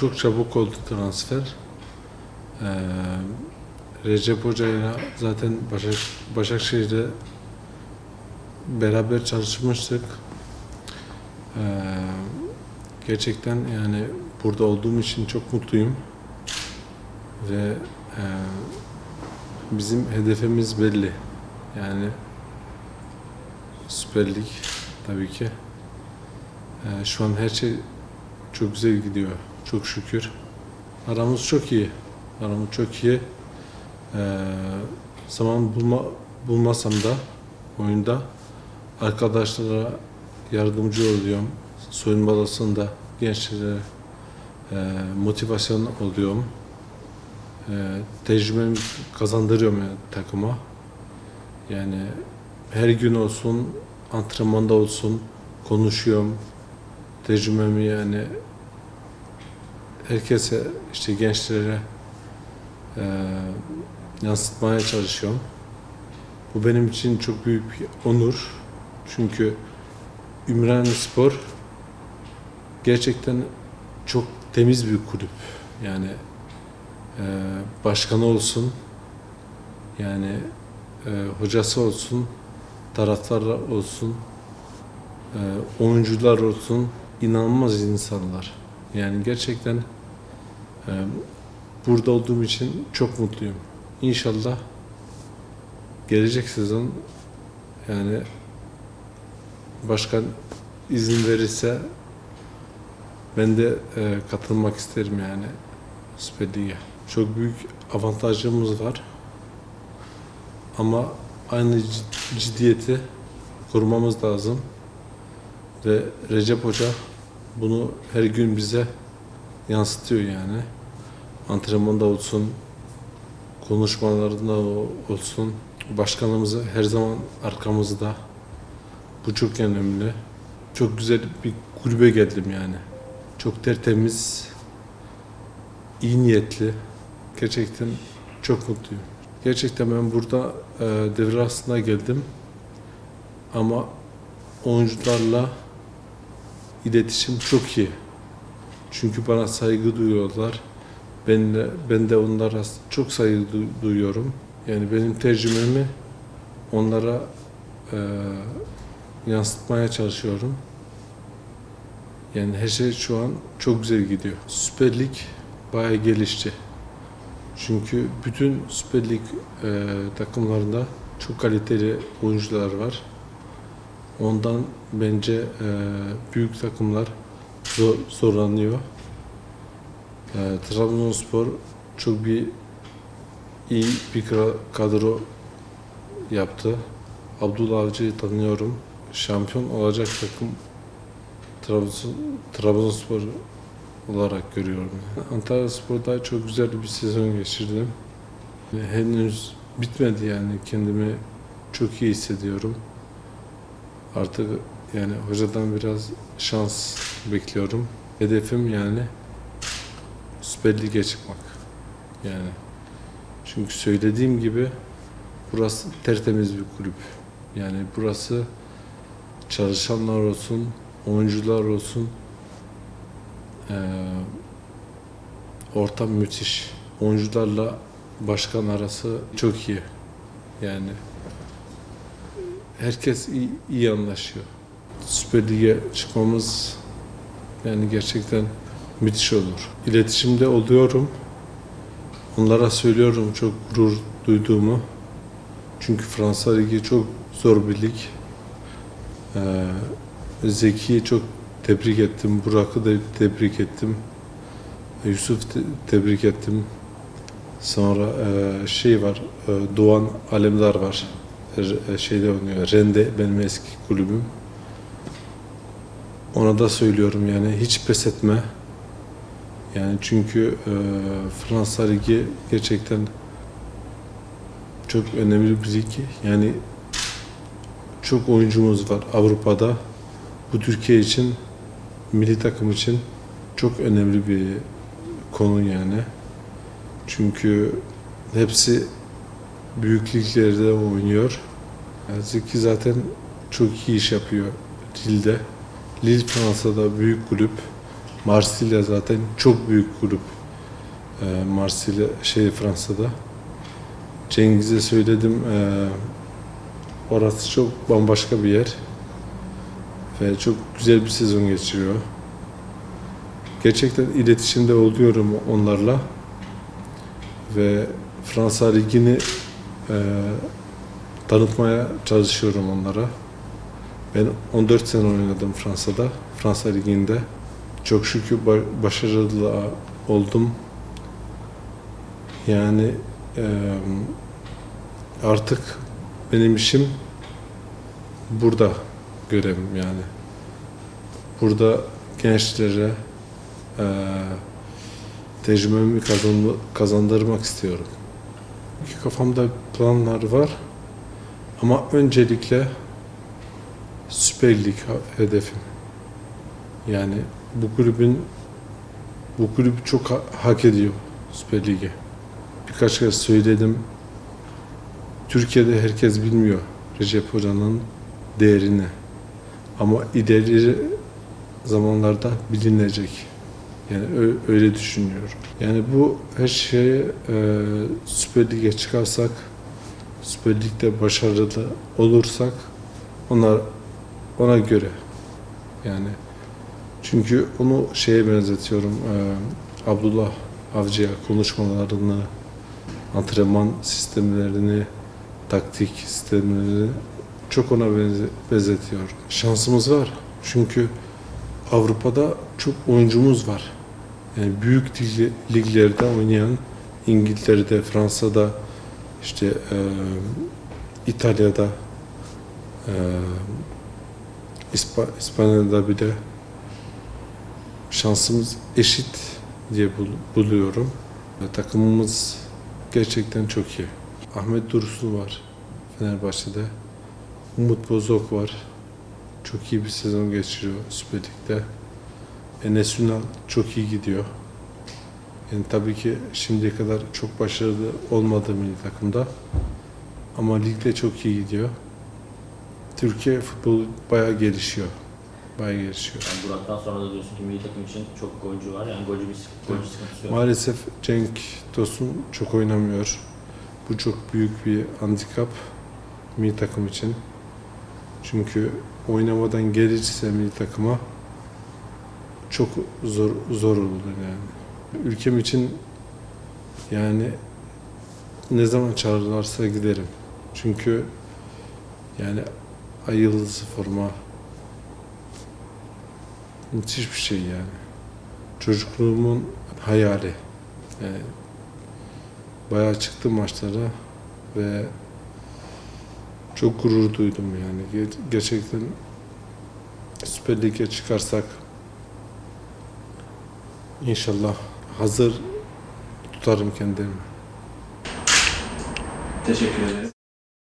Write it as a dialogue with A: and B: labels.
A: çok çabuk oldu transfer. Ee, Recep Hoca'yla zaten Başak, Başakşehir'de beraber çalışmıştık. Ee, gerçekten yani burada olduğum için çok mutluyum. Ve e, bizim hedefimiz belli. Yani Süper Lig tabii ki. Ee, şu an her şey çok güzel gidiyor. Çok şükür. Aramız çok iyi. Aramız çok iyi. Ee, zaman bulma, bulmasam da oyunda arkadaşlara yardımcı oluyorum. Soyunma odasında gençlere e, motivasyon oluyorum. E, tecrübemi kazandırıyorum yani takıma. Yani her gün olsun, antrenmanda olsun konuşuyorum. Tecrübemi yani herkese işte gençlere e, yansıtmaya çalışıyorum. Bu benim için çok büyük bir onur. Çünkü Ümraniye Spor gerçekten çok temiz bir kulüp. Yani e, başkanı olsun, yani e, hocası olsun, taraftar olsun, e, oyuncular olsun, inanılmaz insanlar. Yani gerçekten e, burada olduğum için çok mutluyum. İnşallah gelecek sezon yani başkan izin verirse ben de e, katılmak isterim yani Süper Lig'e. Çok büyük avantajımız var. Ama aynı cid- ciddiyeti korumamız lazım. Ve Recep Hoca bunu her gün bize yansıtıyor yani. Antrenmanda olsun, konuşmalarında olsun. Başkanımız her zaman arkamızda. Bu çok önemli. Çok güzel bir kulübe geldim yani. Çok tertemiz, iyi niyetli. Gerçekten çok mutluyum. Gerçekten ben burada e, devre arasında geldim. Ama oyuncularla iletişim çok iyi. Çünkü bana saygı duyuyorlar. Ben de, ben de onlara çok saygı du- duyuyorum. Yani benim tercümemi onlara e, yansıtmaya çalışıyorum. Yani her şey şu an çok güzel gidiyor. Süper Lig bayağı gelişti. Çünkü bütün Süper Lig e, takımlarında çok kaliteli oyuncular var. Ondan bence e, büyük takımlar zor, zorlanıyor. E, Trabzonspor çok bir iyi bir kadro yaptı. Abdullah Avcı'yı tanıyorum. Şampiyon olacak takım Trabzon, Trabzonspor olarak görüyorum. Antalya Spor'da çok güzel bir sezon geçirdim. Henüz bitmedi yani kendimi çok iyi hissediyorum. Artık yani hocadan biraz şans bekliyorum. Hedefim yani Süper Lig'e çıkmak. Yani çünkü söylediğim gibi burası tertemiz bir kulüp. Yani burası çalışanlar olsun, oyuncular olsun eee, ortam müthiş. Oyuncularla başkan arası çok iyi. Yani herkes iyi, iyi anlaşıyor. Süper Lig'e çıkmamız yani gerçekten müthiş olur. İletişimde oluyorum. Onlara söylüyorum çok gurur duyduğumu. Çünkü Fransa Ligi çok zor bir lig. Ee, Zeki'yi çok tebrik ettim. Burak'ı da tebrik ettim. Yusuf te- tebrik ettim. Sonra e, şey var, e, Doğan Alemdar var. E, şeyde oynuyor, Rende benim eski kulübüm. Ona da söylüyorum yani hiç pes etme. Yani çünkü e, Fransa Ligi gerçekten çok önemli bir lig. Yani çok oyuncumuz var Avrupa'da. Bu Türkiye için, milli takım için çok önemli bir konu yani. Çünkü hepsi büyük liglerde oynuyor. Yani Zeki zaten çok iyi iş yapıyor Lille'de. Lille Fransa'da büyük kulüp. Marsilya zaten çok büyük grup. Ee, Marsilya şey Fransa'da. Cengiz'e söyledim. ee, orası çok bambaşka bir yer. Ve çok güzel bir sezon geçiriyor. Gerçekten iletişimde oluyorum onlarla. Ve Fransa Ligi'ni ee, tanıtmaya çalışıyorum onlara. Ben 14 sene oynadım Fransa'da, Fransa Ligi'nde. Çok şükür ba- başarılı oldum. Yani artık benim işim burada görevim yani. Burada gençlere eee tecrübemi kazan- kazandırmak istiyorum. Kafamda planlar var ama öncelikle Süper Lig hedefim. Yani bu kulübün bu kulüp çok ha- hak ediyor Süper Lig'e. Birkaç kez söyledim. Türkiye'de herkes bilmiyor Recep Hoca'nın değerini. Ama ileri zamanlarda bilinecek. Yani öyle düşünüyorum. Yani bu her şeye e, Süper Lig'e çıkarsak, Süper Lig'de başarılı olursak onlar ona göre yani çünkü onu şeye benzetiyorum e, Abdullah Avcı'ya konuşmalarını antrenman sistemlerini taktik sistemlerini çok ona benze- benzetiyorum. Şansımız var. Çünkü Avrupa'da çok oyuncumuz var. Yani büyük lig- liglerde oynayan İngiltere'de, Fransa'da, işte e, İtalya'da, e, İspa- İspanya'da bile şansımız eşit diye bul- buluyorum. Ve takımımız gerçekten çok iyi. Ahmet Dursun var Fenerbahçe'de. Umut Bozok var. Çok iyi bir sezon geçiriyor Süper Lig'de. Enes Ünal çok iyi gidiyor. Yani tabii ki şimdiye kadar çok başarılı olmadı milli takımda. Ama ligde çok iyi gidiyor. Türkiye futbolu bayağı gelişiyor. Bayağı gelişiyor.
B: Yani Burak'tan sonra da diyorsun ki milli takım için çok golcü var. Yani golcü bir golcü sıkıntısı yok.
A: Maalesef Cenk Tosun çok oynamıyor. Bu çok büyük bir handikap milli takım için. Çünkü oynamadan gelirse milli takıma çok zor zor olur yani. Ülkem için yani ne zaman çağırırlarsa giderim. Çünkü yani ay yıldızı forma müthiş bir şey yani. Çocukluğumun hayali. Yani bayağı çıktım maçlara ve çok gurur duydum yani. Ger- Gerçekten Süper Lig'e çıkarsak inşallah hazır tutarım kendimi.
C: Teşekkür ederim.